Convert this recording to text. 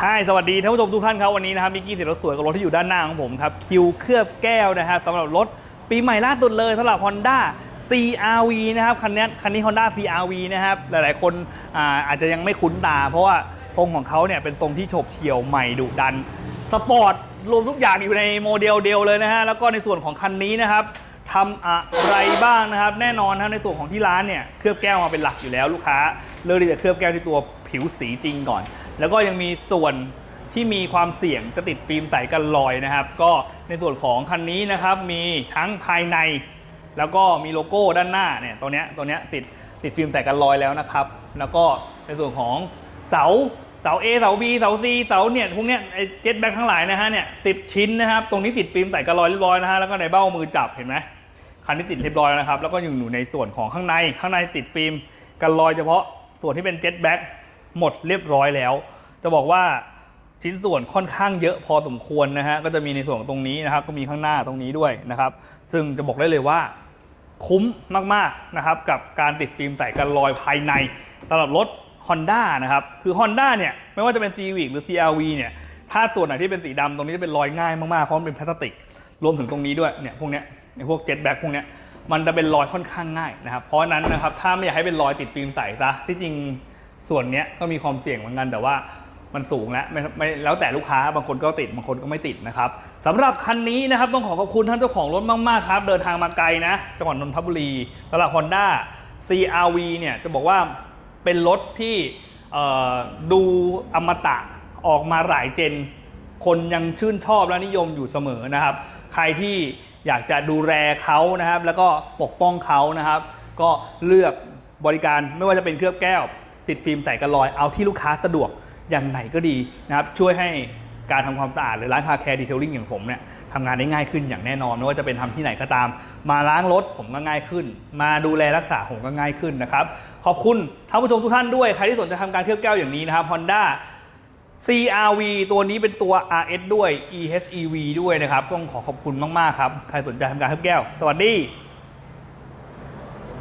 ฮายสวัสดีท่านผู้ชมทุกท่านครับวันนี้นะครับมิกกี้เสียรถสวยกับรถที่อยู่ด้านหน้าของผมครับคิวเคลือบแก้วนะครับสำหรับรถปีใหม่ล่าสุดเลยสำหรับ Honda CRV นะครับคันนี้คันนี้ Honda CRV นะครับหลายๆคนอาอาจจะยังไม่คุ้นตา เพราะว่าทรงของเขาเนี่ยเป็นทรงที่โฉบเฉี่ยวใหม่ดุดันสปอร์ตรวมทุกอย่างอยู่ในโมเดลเดียวเลยนะฮะแล้วก็ในส่วนของคันนี้นะครับทำอะไรบ้างนะครับ แน่นอนนะในส่วนของที่ร้านเนี่ยเคลือบแก้วมาเป็นหลักอยู่แล้วลูกค้าเลือกที่จะเคลือบแก้วที่ตัวผิวสีจริงก่อน แล้วก็ยังมีส่วนที่มีความเสี่ยงจะติดฟิล์มใสกันรอยนะครับ ก็ในส่วนของคันนี้นะครับมีทั้งภายใน แล้วก็มีโลโก้ด้านหน้าเนี่ยตัวเนี้ยตัวเนี้ยติดติดฟิล์มแตกกันรอยแล้วนะครับ แล้วก็ในส่วนของเสาเสา A เสา B เสา C เสาเนี่ยพวกเนี้ยไอ้เจ็ตแบ็คทั้งหลายนะฮะเนี่ยสิชิ้นนะครับ ตรงนี้ติดฟิล์มแตกกันรอยเรียบร้อยนะฮะแล้วก็ในเบ้ามือจับเห็นไหมคันนี้ติดเรียบร้อยแล้วนะครับ แล้วก็อยู่ในส่วนของข้างในข้างในติดฟิล์มกันรอยเฉพาะส่วนที่เป็นเจ็ตแบ็ค หมดเรียบร้อยแล้ว จะบอกว่าชิ้นส่วนค่อนข้างเยอะพอสมควรนะฮะก็จะมีในส่วนของตรงนี้นะครับก็มีข้างหน้าตรงนี้ด้วยนะครับ ซึ่งจะบอกได้เลยว่าคุ้มมากๆนะครับกับการติดฟิล์มใส่กันรอยภายในสำหรับรถ Honda นะครับคือ Honda เนี่ยไม่ว่าจะเป็น Civic หรือ CRV เนี่ยถ้าส่วนไหนที่เป็นสีดำตรงนี้จะเป็นรอยง่ายมากๆเพราะมันเป็นพลาสติก รวมถึงตรงนี้ด้วยเนี่ยพวกเนี้ยในพวกเจ็ตแบ็คพวกเนี้ยมันจะเป็นรอยค่อนข้างง่ายนะครับเพราะฉะนั้นนะครับถ้าไม่อยากให้เป็นรอยติดฟิล์มใสซะที่จริง ส่วนเนี้ยก็มีความเสี่ยงเหมือนกันแต่ว่ามันสูงแล้วไม่ไม่แล้วแต่ลูกค้าบางคนก็ติดบางคนก็ไม่ติดนะครับสำหรับคันนี้นะครับต้องขอขอบคุณท่านเจ้าของรถมากๆครับ เดินทางมาไกลนะจังหวัดนนทบุรีสำหรับ Honda CRV เนี่ยจะบอกว่าเป็นรถที่ดูอมตะออกมาหลายเจน คนยังชื่นชอบและนิยมอยู่เสมอนะครับ ใครที่อยากจะดูแลเขานะครับ แล้วก็ปกป้องเขานะครับ ก็เลือกบริการไม่ว่าจะเป็นเคลือบแก้ว ติดฟิล์มใส่กันรอยเอาที่ลูกค้าสะดวกอย่างไหนก็ดีนะครับช่วยให้การทำความสะอาดหรือร้านคาแคร์ดีเทลลิ่งอย่างผมเนี่ยทำงานได้ง่ายขึ้นอย่างแน่นอนไม่ว่าจะเป็นทำที่ไหนก็ตาม มาล้างรถผมก็ง่ายขึ้น มาดูแลรักษาผมก็ง่ายขึ้นนะครับ ขอบคุณท่านผู้ชมทุกท่านด้วย ใครที่สนใจทำการเคลือบแก้วอย่างนี้นะครับ Honda CRV ตัวนี้เป็นตัว RS ด้วย EHEV ด้วยนะครับต้องขอขอบคุณมาก ๆ ครับ ใครสนใจทำการเคลือบแก้ว สวัสดี